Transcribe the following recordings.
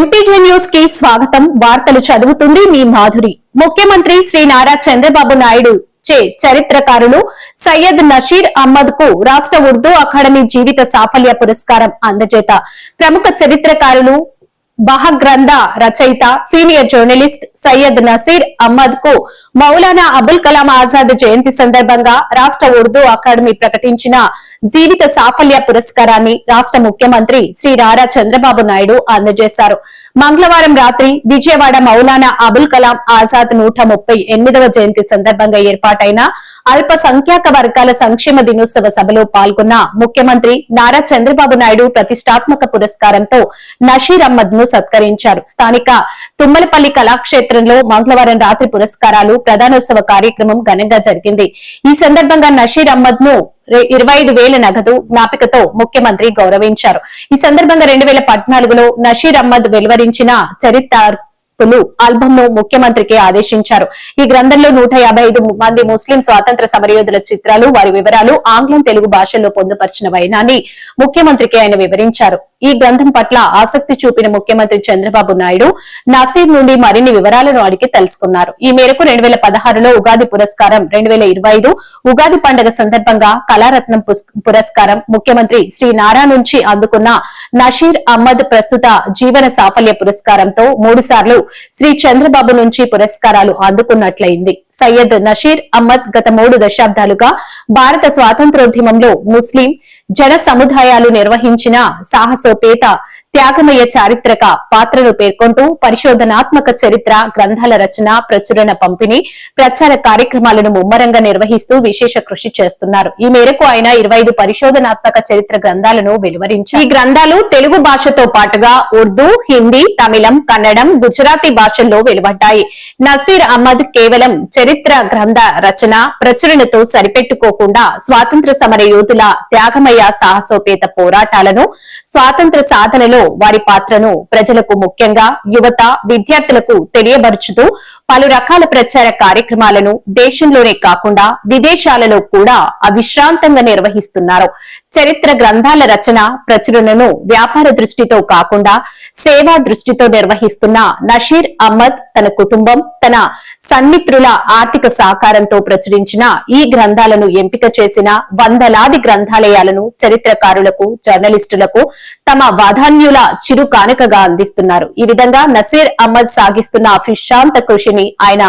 MPG న్యూస్కి స్వాగతం. వార్తలు చదువుతుంది మీ మాధురి. ముఖ్యమంత్రి శ్రీ నారా చంద్రబాబు నాయుడు చే చరిత్రకారులు సయ్యద్ నషీర్ అహ్మద్కు రాష్ట్ర ఉర్దూ అకాడమీ జీవిత సాఫల్య పురస్కారం అందజేత. ప్రముఖ చరిత్రకారులు బహగ్రంథ రచయిత సీనియర్ జర్నలిస్ట్ సయ్యద్ నసీర్ అహ్మద్కు మౌలానా అబుల్ కలాం ఆజాద్ జయంతి సందర్భంగా రాష్ట్ర ఉర్దూ అకాడమీ ప్రకటించిన జీవిత సాఫల్య పురస్కారాన్ని రాష్ట్ర ముఖ్యమంత్రి శ్రీ నారా చంద్రబాబు నాయుడు అందజేశారు. మంగళవారం రాత్రి విజయవాడ మౌలానా అబుల్ కలాం ఆజాద్ నూట ముప్పై ఎనిమిదవ జయంతి సందర్భంగా ఏర్పాటైన అల్ప సంఖ్యాక వర్గాల సంక్షేమ దినోత్సవ సభలో పాల్గొన్న ముఖ్యమంత్రి నారా చంద్రబాబు నాయుడు ప్రతిష్టాత్మక పురస్కారంతో నషీర్ అహ్మద్ను సత్కరించారు. స్థానిక తుమ్మలపల్లి కళాక్షేత్రంలో మంగళవారం రాత్రి పురస్కారాలు ప్రధానోత్సవ కార్యక్రమం ఘనంగా జరిగింది. ఈ సందర్భంగా నషీర్ అహ్మద్ను ఇరవై ఐదు వేల నగదు జ్ఞాపికతో ముఖ్యమంత్రి గౌరవించారు. ఈ సందర్భంగా రెండు వేల పద్నాలుగులో నషీర్ అహ్మద్ వెలువరించిన చరిత్రలు ఆల్బమ్ను ముఖ్యమంత్రికి ఆదేశించారు. ఈ గ్రంథంలో నూట యాభై ఐదు మంది ముస్లిం స్వాతంత్ర సమరయోధుల చిత్రాలు వారి వివరాలు ఆంగ్లం తెలుగు భాషల్లో పొందుపరిచిన వైనాన్ని ముఖ్యమంత్రికి ఆయన వివరించారు. ఈ గ్రంథం పట్ల ఆసక్తి చూపిన ముఖ్యమంత్రి చంద్రబాబు నాయుడు నసీర్ నుండి మరిన్ని వివరాలను అడిగి తెలుసుకున్నారు. ఈ మేరకు రెండు వేల పదహారులో ఉగాది పురస్కారం రెండు వేల ఇరవై ఐదు ఉగాది పండుగ సందర్భంగా కళారత్నం పురస్కారం ముఖ్యమంత్రి శ్రీ నారా నుంచి అందుకున్న నషీర్ అహ్మద్ ప్రస్తుత జీవన సాఫల్య పురస్కారంతో మూడు సార్లు శ్రీ చంద్రబాబు నుంచి పురస్కారాలు అందుకున్నట్లయింది. సయ్యద్ నషీర్ అహ్మద్ గత మూడు దశాబ్దాలుగా భారత స్వాతంత్రోద్యమంలో ముస్లిం జన సముదాయాలు నిర్వహించిన సాహసోపేత త్యాగమయ్య చారిత్రక పాత్రను పేర్కొంటూ పరిశోధనాత్మక చరిత్ర గ్రంథాల రచన ప్రచురణ పంపిణీ ప్రచార కార్యక్రమాలను ముమ్మరంగా నిర్వహిస్తూ విశేష కృషి చేస్తున్నారు. ఈ మేరకు ఆయన ఇరవై ఐదు పరిశోధనాత్మక చరిత్ర గ్రంథాలను వెలువరించారు. ఈ గ్రంథాలు తెలుగు భాషతో పాటుగా ఉర్దూ హిందీ తమిళం కన్నడం గుజరాతీ భాషల్లో వెలువడ్డాయి. నసీర్ అహ్మద్ కేవలం చరిత్ర గ్రంథ రచన ప్రచురణతో సరిపెట్టుకోకుండా స్వాతంత్ర సమర యోధుల త్యాగమయ సాహసోపేత పోరాటాలను స్వాతంత్ర సాధనలో వారి పాత్రను ప్రజలకు ముఖ్యంగా యువత విద్యార్థులకు తెలియబరుచుతూ పలు రకాల ప్రచార కార్యక్రమాలను దేశంలోనే కాకుండా విదేశాలలో కూడా అవిశ్రాంతంగా నిర్వహిస్తున్నారు. చరిత్ర గ్రంథాల రచన ప్రచురణను వ్యాపార దృష్టితో కాకుండా సేవా దృష్టితో నిర్వహిస్తున్న నషీర్ అహ్మద్ తన కుటుంబం తన సన్మిత్రుల ఆర్థిక సహకారంతో ప్రచురించిన ఈ గ్రంథాలను ఎంపిక చేసిన వందలాది గ్రంథాలయాలను చరిత్రకారులకు జర్నలిస్టులకు తమ వాధాన్యుల చిరు కానుకగా అందిస్తున్నారు. ఈ విధంగా నసీర్ అహ్మద్ సాగిస్తున్న అవిశ్రాంత కృషిని ఆయన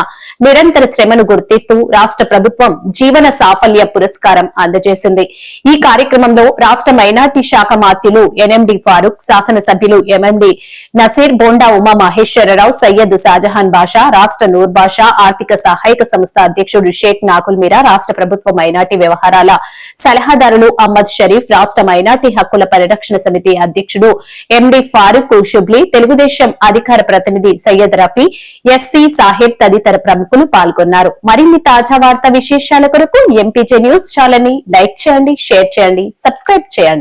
నిరంతర శ్రమను గుర్తిస్తూ రాష్ట్ర ప్రభుత్వం జీవన సాఫల్య పురస్కారం అందజేసింది. ఈ కార్యక్రమంలో రాష్ట మైనార్టీ శాఖ మాత్యులు ఎన్ఎండి ఫారూక్ శాసనసభ్యులు ఎంఎండి నసీర్ బోండా ఉమా మహేశ్వరరావు సయ్యద్ షాజహాన్ బాషా రాష్ట్ర నూర్ బాషా ఆర్థిక సహాయక సంస్థ అధ్యక్షుడు షేక్ నాకుల్ మీరా రాష్ట్ర ప్రభుత్వ మైనార్టీ వ్యవహారాల సలహాదారులు అహ్మద్ షరీఫ్ రాష్ట మైనార్టీ హక్కుల పరిరక్షణ సమితి అధ్యక్షుడు ఎండి ఫారూక్ షుబ్లీ తెలుగుదేశం అధికార ప్రతినిధి సయ్యద్ రఫీ ఎస్సీ సాహెబ్ తదితర ప్రముఖులు పాల్గొన్నారు. మరిన్ని తాజా వార్తా విశేషాల కొరకు ఎంపీజే న్యూస్ ఛానల్ లైక్ చేయండి షేర్ చేయండి. సబ్స్క్రైబ్ చేయండి.